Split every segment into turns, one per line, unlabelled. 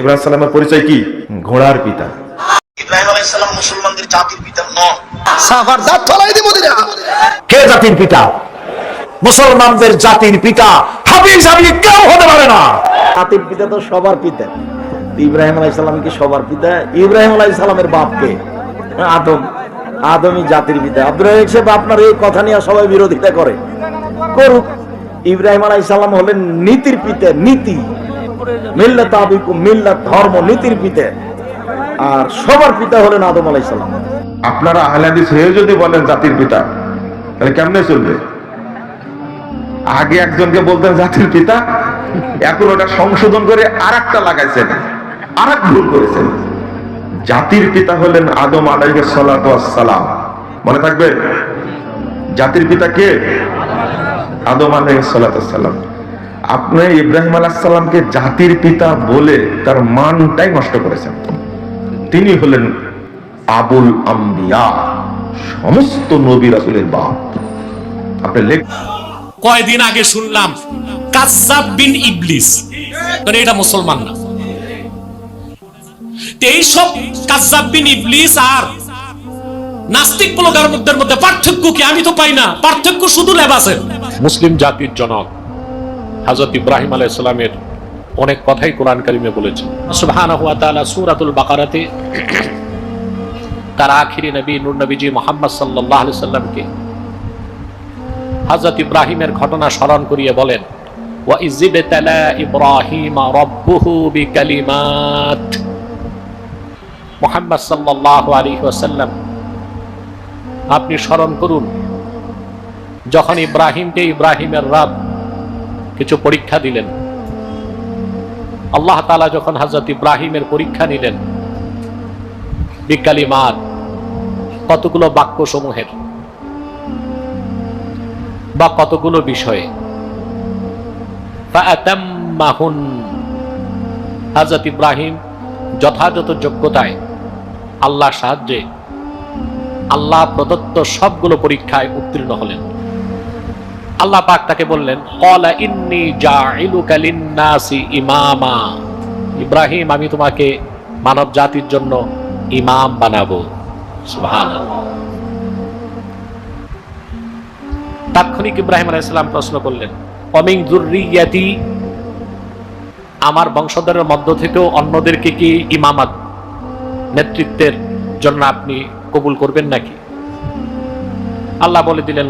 ইব্রাহিম সালামের পরিচয় কি? ঘোড়ার পিতা।
ইব্রাহিম আলাইসাল্লাম মুসলমানদের জাতির পিতা নন।
সাফার দাঁত ফলাই দিব দিনা
কে জাতির পিতা? মুসলমানদের জাতির পিতা হাবিজ হাবি কেউ হতে পারে না।
জাতির পিতা তো সবার পিতা। ইব্রাহিম আলাইসাল্লাম কি সবার পিতা? ইব্রাহিম বাপকে আদম। আদমই জাতির পিতা। আব্দুল সাহেব আপনার এই কথা নিয়ে সবাই বিরোধিতা করে। করুক। ইব্রাহিম আলাইসাল্লাম হলেন নীতির পিতা নীতি। মিল্লাত আবিকুম মিল্লাত ধর্ম নীতির পিতা আর সবার পিতা হলেন আদম আলাইসাল্লাম
আপনারা আহলাদিস হয়ে যদি বলেন জাতির পিতা তাহলে কেমনে চলবে? আগে একজনকে বলতেন জাতির পিতা এখন ওটা সংশোধন করে আর একটা লাগাইছেন আর এক ভুল করেছেন। জাতির পিতা হলেন আদম আলাইহিস সালাতু সালাম। মনে থাকবে? জাতির পিতা কে? আদম আলাইহিস সালাতু সালাম। আপনি ইব্রাহিম আলাইহিস সালামকে জাতির পিতা বলে তার মানটাই নষ্ট করেছেন। তিনি হলেন আবুল আম্বিয়া সমস্ত নবী রাসূলের বাপ। আপনি লেখ
কয়দিন আগে শুনলাম কাসাব বিন ইবলিস। মানে এটা মুসলমান না। এইসব কাসাব বিন ইবলিস আর নাস্তিক ব্লগারদের মধ্যে পার্থক্য কি? আমি তো পাই না। পার্থক্য শুধু লেবাসের। মুসলিম জাতির জনক। হযরত ইব্রাহিম আলাইহিস সালামের অনেক কথাই কোরআন কারিমে বলেছেন। সূরাতুল বাকারাতে তার আখিরি নবী, নূর নবীজি মুহাম্মদ আলাইহি সাল্লামকে হযরত ইব্রাহিমের ঘটনা স্মরণ করিয়ে বলেন, ওয়া বিকালিমাত। মুহাম্মদ আপনি স্মরণ করুন, যখন ইব্রাহিমকে ইব্রাহিমের রব কিছু পরীক্ষা দিলেন। আল্লাহ তালা যখন হযরত ইব্রাহিমের পরীক্ষা নিলেন বিকালিমাত কতগুলো বাক্য সমূহের বা কতগুলো বিষয়ে হযরত ইব্রাহিম যথাযথ যোগ্যতায় আল্লাহর সাহায্যে আল্লাহ প্রদত্ত সবগুলো পরীক্ষায় উত্তীর্ণ হলেন। আল্লাহ পাক তাকে বললেন ক্বালা ইন্নী জাইলুকা লিন-নাসি ইমামা। ইব্রাহিম, আমি তোমাকে মানব জাতির জন্য ইমাম বানাবো। তাৎক্ষণিক ইব্রাহিম আলাইসালাম প্রশ্ন করলেন অমিং জুরিয়াতি আমার বংশধরের মধ্য থেকেও অন্যদেরকে কি ইমামাত নেতৃত্বের জন্য আপনি কবুল করবেন নাকি? আল্লাহ বলে দিলেন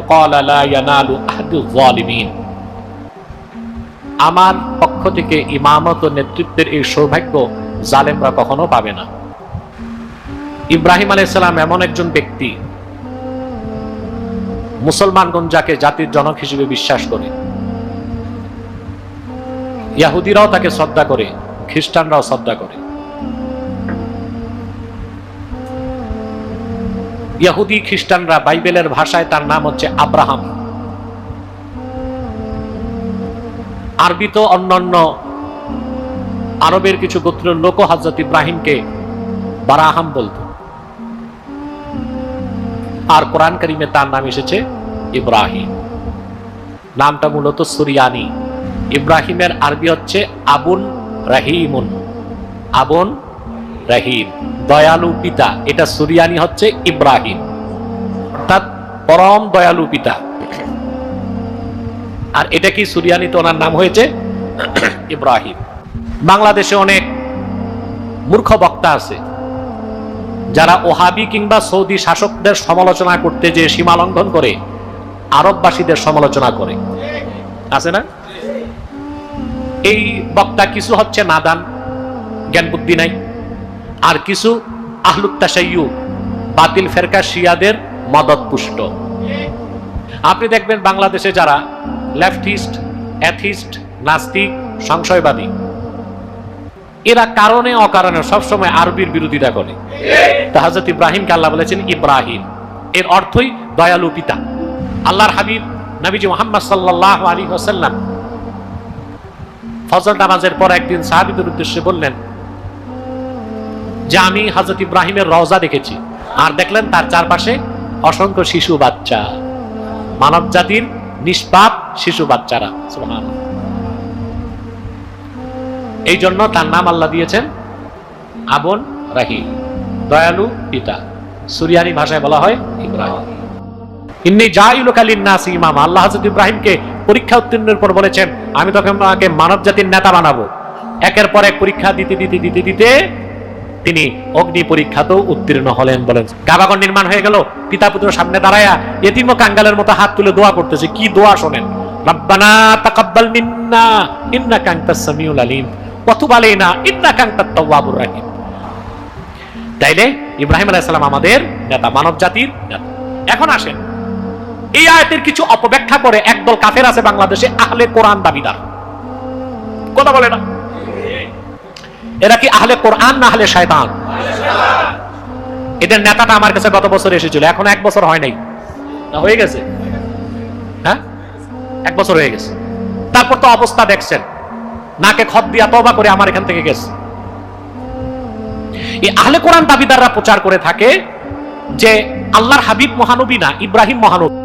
আমার পক্ষ থেকে ইমামত ও নেতৃত্বের এই সৌভাগ্য জালেমরা কখনো পাবে না। ইব্রাহিম আলাইসালাম এমন একজন ব্যক্তি, মুসলমানগণ যাকে জাতির জনক হিসেবে বিশ্বাস করে। ইয়াহুদিরাও তাকে শ্রদ্ধা করে, খ্রিস্টানরাও শ্রদ্ধা করে। ইয়াহুদি খ্রিস্টানরা বাইবেলের ভাষায় তার নাম হচ্ছে আব্রাহাম। আরবি তো অন্যান্য আরবের কিছু গোত্রের লোক হজরত ইব্রাহিমকে বারাহাম বলতো। আর কোরআন করিমে তার নাম এসেছে ইব্রাহিম। নামটা মূলত সুরিয়ানি। ইব্রাহিমের আরবি হচ্ছে আবুন রাহিমুন। আবুন রাহিম দয়ালু পিতা, এটা সুরিয়ানি হচ্ছে ইব্রাহিম। অর্থাৎ পরম দয়ালু পিতা। আর এটা কি সুরিয়ানিতে ওনার নাম হয়েছে? ইব্রাহিম। বাংলাদেশে অনেক মূর্খ বক্তা আছে, যারা ওহাবি কিংবা সৌদি শাসকদের সমালোচনা করতে যে সীমা লঙ্ঘন করে, আরববাসীদের সমালোচনা করে। আছে না? এই বক্তা কিছু হচ্ছে নাদান জ্ঞান বুদ্ধি নাই। আর কিছু আহলুত্তাসাইয়ু বাতিল ফেরকা শিয়াদের মদত পুষ্ট। আপনি দেখবেন বাংলাদেশে যারা লেফটিস্ট, অ্যাথিস্ট, নাস্তিক, সংশয়বাদী, এরা কারণে অকারণে সবসময় আরবির বিরোধিতা করে। তা ইব্রাহিমকে আল্লাহ বলেছেন ইব্রাহিম। এর অর্থই দয়ালু পিতা। আল্লাহর হাবিব নবীজি মোহাম্মদ সাল্লাহ আলী হোসাল্লাম ফজর নামাজের পর একদিন সাহাবিদের উদ্দেশ্যে বললেন যে আমি হজরত ইব্রাহিমের রওজা দেখেছি। আর দেখলেন তার চারপাশে অসংখ্য শিশু বাচ্চা। মানব জাতির নিষ্পাপ শিশু বাচ্চারা এই জন্য তার নাম আল্লাহ দিয়েছেন আবন রাহিম, দয়ালু পিতা। সুরিয়ানি ভাষায় বলা হয় ইব্রাহিম। ইন্নি জাইলুকালিন নাস ইমাম। আল্লাহ হযরত ইব্রাহিমকে পরীক্ষা উত্তীর্ণের পর বলেছেন, আমি আমাকে মানব জাতির নেতা বানাবো। একের পর এক পরীক্ষা দিতে দিতে দিতে দিতে তিনি অগ্নি পরীক্ষাতেও উত্তীর্ণ হলেন বলেন। কাবাগর নির্মাণ হয়ে গেল পিতা পুত্র সামনে দাঁড়ায়া এতিম কাঙ্গালের মতো হাত তুলে দোয়া করতেছে। কি দোয়া শোনেন? তাইলে ইব্রাহিম আমাদের নেতা, মানব জাতির নেতা। এখন আসেন। এই আয়াতের কিছু করে একদল আছে বাংলাদেশে, আহলে কোরআন দাবিদার। কথা বলে না। এরা কি আহলে কোরআন না আহলে শয়তান? এদের নেতাটা আমার কাছে গত বছর এসেছিল, এখন এক বছর হয় নাই। না, হয়ে গেছে? হ্যাঁ? এক বছর হয়ে গেছে। তারপর তো অবস্থা দেখছেন, নাকে খত দিয়া তবা করে আমার এখান থেকে গেছে। এই আহলে কোরআন দাবিদাররা প্রচার করে থাকে যে আল্লাহর হাবিব মহানবী না, ইব্রাহিম মহানবী।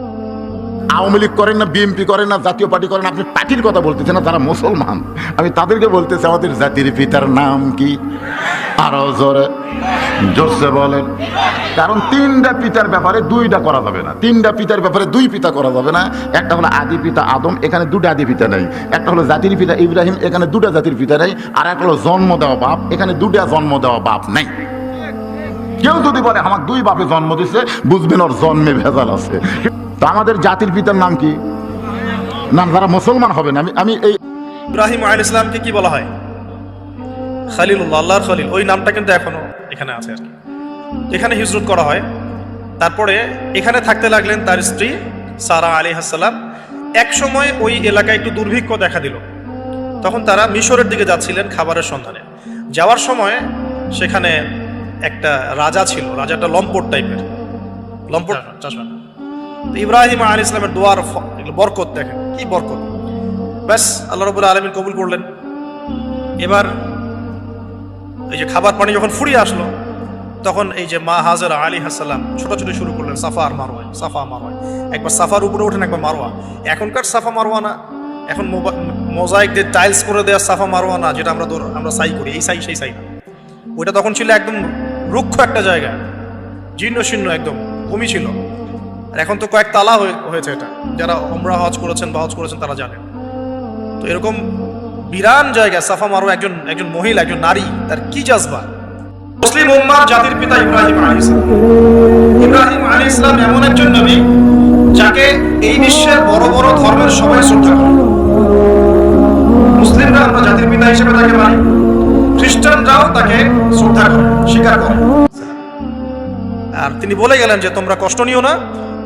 আওয়ামী লীগ করেন না, বিএনপি করেন না, জাতীয় পার্টি করেন, আপনি পার্টির কথা বলতেছেন না, তারা মুসলমান। আমি তাদেরকে বলতেছি, আমাদের জাতির পিতার নাম কি? আরও জোরে, জোরসে বলেন। কারণ তিনটা পিতার ব্যাপারে দুইটা করা যাবে না। তিনটা পিতার ব্যাপারে দুই পিতা করা যাবে না। একটা হলো আদি পিতা আদম, এখানে দুটা আদি পিতা নেই। একটা হলো জাতির পিতা ইব্রাহিম, এখানে দুটা জাতির পিতা নেই। আর একটা হলো জন্ম দেওয়া বাপ, এখানে দুটা জন্ম দেওয়া বাপ নেই। কেউ যদি বলে আমার দুই বাপে জন্ম দিছে, বুঝবেন ওর জন্মে ভেজাল আছে। তো আমাদের জাতির পিতার নাম কি? নাম যারা মুসলমান হবেন, আমি আমি এই
ইব্রাহিম আল ইসলামকে কি বলা হয়? খালিলুল্লাহ, আল্লাহর খলিল। ওই নামটা কিন্তু এখনও এখানে আছে আর কি। এখানে হিজরত করা হয়। তারপরে এখানে থাকতে লাগলেন তার স্ত্রী সারা আলী হাসালাম এক সময় ওই এলাকায় একটু দুর্ভিক্ষ দেখা দিল। তখন তারা মিশরের দিকে যাচ্ছিলেন খাবারের সন্ধানে। যাওয়ার সময় সেখানে একটা রাজা ছিল রাজাটা লম্পট টাইপের। লম্পট চাষা তো ইব্রাহিম আলী ইসলামের দোয়ার বরকত দেখেন কি বরকত। ব্যাস আল্লাহ রবুল আলমিন কবুল করলেন। এবার এই যে খাবার পানি যখন ফুরিয়ে আসলো তখন এই যে মা হাজার আলী হাসালাম ছোটাছুটি শুরু করলেন সাফা আর মারোয়া সাফা মারোয়া। একবার সাফার উপরে ওঠেন একবার মারোয়া। এখনকার সাফা মারোয়া না এখন মোজাইক দিয়ে টাইলস করে দেওয়া সাফা মারোয়া না যেটা আমরা আমরা সাই করি এই সাই সেই সাই না। ওইটা তখন ছিল একদম রুক্ষ একটা জায়গা। জীর্ণ শীর্ণ একদম, ভূমি ছিল। আর এখন তো কয়েক তালা হয়ে- হয়েছে এটা। যারা ওমরা হজ করেছেন বা হজ করেছেন তারা জানেন। তো এরকম বিরান জায়গা, সাফা মারো একজন একজন মহিলা, একজন নারী, তার কি জাজবা? মুসলিম উম্মার জাতির পিতা ইব্রাহিম আলী ইসলাম ইব্রাহিম আলী ইসলাম এমন একজন নবী, যাকে এই বিশ্বের বড় বড় ধর্মের সবাই শ্রদ্ধা করে। মুসলিমরা আমরা জাতির পিতা হিসেবে তাকে মানি। খ্রিস্টানরাও তাকে শ্রদ্ধা করে, স্বীকার করে। আর তিনি বলে গেলেন যে, তোমরা কষ্ট নিও না,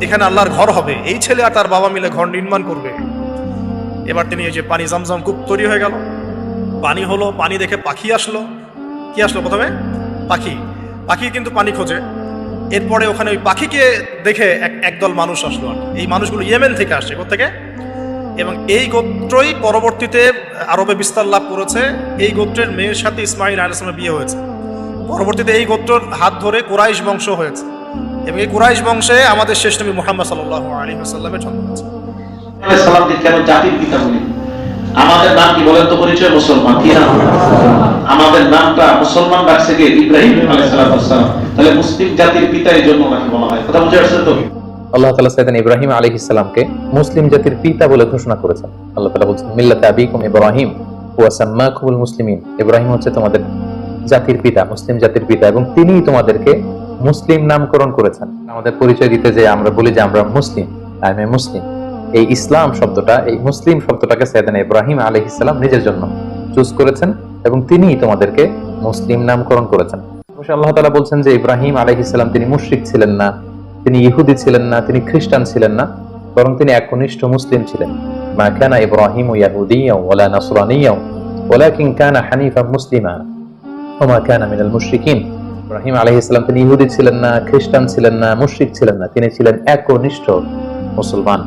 এখানে আল্লাহর ঘর হবে। এই ছেলে আর তার বাবা মিলে ঘর নির্মাণ করবে। এবার তিনি এই যে পানি জমজম কূপ তৈরি হয়ে গেল। পানি হলো, পানি দেখে পাখি আসলো। কি আসলো প্রথমে? পাখি। পাখি কিন্তু পানি খোঁজে। এরপরে ওখানে ওই পাখিকে দেখে এক একদল মানুষ আসলো এই মানুষগুলো ইয়েমেন থেকে আসছে থেকে এবং এই গোত্রই পরবর্তীতে আরবে বিস্তার লাভ করেছে। এই গোত্রের মেয়ের সাথে ইসমাইল আলাইসলামের বিয়ে হয়েছে। পরবর্তীতে এই গোত্রর হাত ধরে কুরাইশ বংশ হয়েছে এবং এই কুরাইশ বংশে আমাদের শেষ নবী মোহাম্মদ সাল্লাহ আলী সাল্লামের জন্ম হয়েছে।
আমাদের নাম কি বলেন তো পরিচয়? মুসলমান। আমাদের নামটা মুসলমান কে? ইব্রাহিম তাহলে মুসলিম জাতির পিতা এই জন্য ওনাকে বলা হয়। কথা বুঝে আসছে তো?
আল্লাহ তালা সাইদান ইব্রাহিম আলী ইসলামকে মুসলিম জাতির পিতা বলে ঘোষণা করেছেন। আল্লাহ তালা বলছেন, মিল্লাতে আবিকুম ইব্রাহিম ওয়াসাম্মাকুল মুসলিমিন। ইব্রাহিম হচ্ছে তোমাদের জাতির পিতা, মুসলিম জাতির পিতা এবং তিনিই তোমাদেরকে মুসলিম নামকরণ করেছেন। আমাদের পরিচয় দিতে যে আমরা বলি যে আমরা মুসলিম আই এম মুসলিম এই ইসলাম শব্দটা, এই মুসলিম শব্দটাকে সাইদান ইব্রাহিম আলী ইসলাম নিজের জন্য চুজ করেছেন এবং তিনিই তোমাদেরকে মুসলিম নামকরণ করেছেন। আল্লাহ তালা বলছেন যে ইব্রাহিম আলহ ইসলাম তিনি মুশরিক ছিলেন না। তিনি ইহুদি ছিলেন না, তিনি খ্রিস্টান ছিলেন না, বরং তিনি একনিষ্ঠ মুসলিম ছিলেন। মা কানা ইব্রাহিম ইয়াহুদিয়া ওয়ালা নাসরানিয়া ওয়ালাকিন কানা হানিফা মুসলিমা। ওমা কানা মিনাল মুশরিকিন। ইব্রাহিম আলাইহিস সালাম তিনি ইহুদি ছিলেন না, খ্রিস্টান ছিলেন না, মুশরিক ছিলেন না, তিনি ছিলেন একনিষ্ঠ মুসলমান।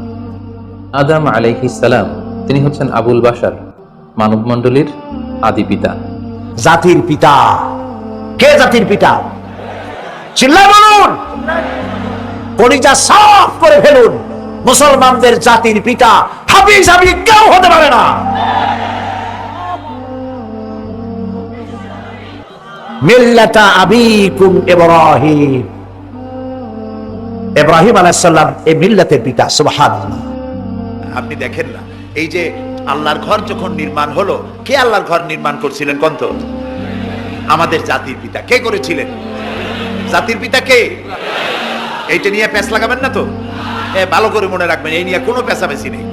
আদম আলাইহিস সালাম, তিনি হচ্ছেন আবুল বাশার মানব মণ্ডলীর আদি পিতা।
জাতির পিতা। কে জাতির পিতা? চিল্লা বলুন! কলিজা সাফ করে ফেলুন। মুসলমানদের জাতির পিতা হাবিজ হাবি কেউ হতে পারে না। মিল্লাতা আবিকুম ইব্রাহিম। ইব্রাহিম আলাইহিস সালাম এই মিল্লাতের পিতা, সুবহানাল্লাহ।
আপনি দেখেন না, এই যে আল্লাহর ঘর যখন নির্মাণ হলো, কে আল্লাহর ঘর নির্মাণ করছিলেন কন্ত? আমাদের জাতির পিতা। কে করেছিলেন? জাতির পিতা কে? এইটা নিয়ে প্যাঁচ লাগাবেন না তো? এ, ভালো করে মনে রাখবেন এই নিয়ে কোনো পেঁচাপেচি নেই।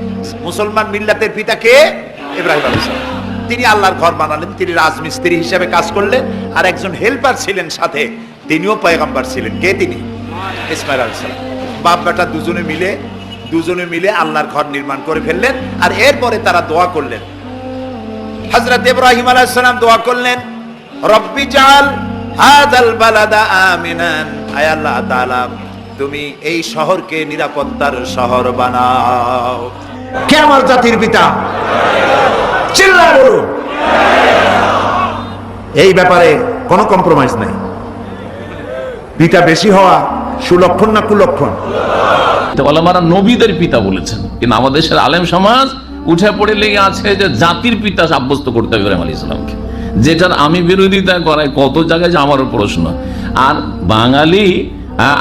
মুসলমান মিল্লাতের পিতা কে? ইব্রাহিম। তিনি আল্লাহর ঘর বানালেন তিনি রাজমিস্ত্রি হিসেবে কাজ করলেন আর একজন হেল্পার ছিলেন সাথে তিনিও পয়গাম্বার ছিলেন। কে তিনি? ইসমাইল আলাইহিস সালাম। বাপ বেটা দুজনে মিলে দুজনে মিলে আল্লাহর ঘর নির্মাণ করে ফেললেন আর এরপরে তারা দোয়া করলেন। হযরত ইব্রাহিম আলাইহিস সালাম দোয়া করলেন রব্বি জাল হাদাল বালাদা আমিনান। আয় আল্লাহ তাআলা তুমি এই শহরকে নিরাপত্তার শহর বানাও।
কে আমার জাতির পিতা? চিল্লায় বলুন। এই ব্যাপারে কোনো কম্প্রোমাইজ নাই। পিতা বেশি হওয়া সুলক্ষণ না কুলক্ষণ?
ওলামারা নবীদের পিতা বলেছেন। কিন্তু আমাদের দেশের আলেম সমাজ উঠে পড়ে লেগে আছে যে জাতির পিতা সাব্যস্ত করতে হবে ইব্রাহিম আলী ইসলামকে যেটার আমি বিরোধিতা করাই কত জায়গায় যে আমারও প্রশ্ন। আর বাঙালি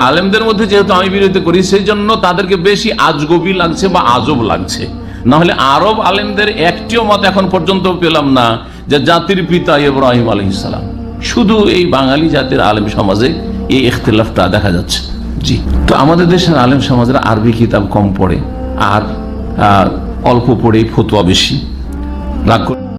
আলেমদের মধ্যে যেহেতু আমি বিরোধিতা করি সেই জন্য তাদেরকে বেশি আজগবি লাগছে বা আজব লাগছে। না হলে আরব আলেমদের একটিও মত এখন পর্যন্ত পেলাম না যে জাতির পিতা ইব্রাহিম আলী ইসলাম শুধু এই বাঙালি জাতির আলেম সমাজে এই ইখতলাফটা দেখা যাচ্ছে। জি। তো আমাদের দেশের আলেম সমাজের আরবি কিতাব কম পড়ে, আর অল্প পড়ে ফতুয়া বেশি। রাগ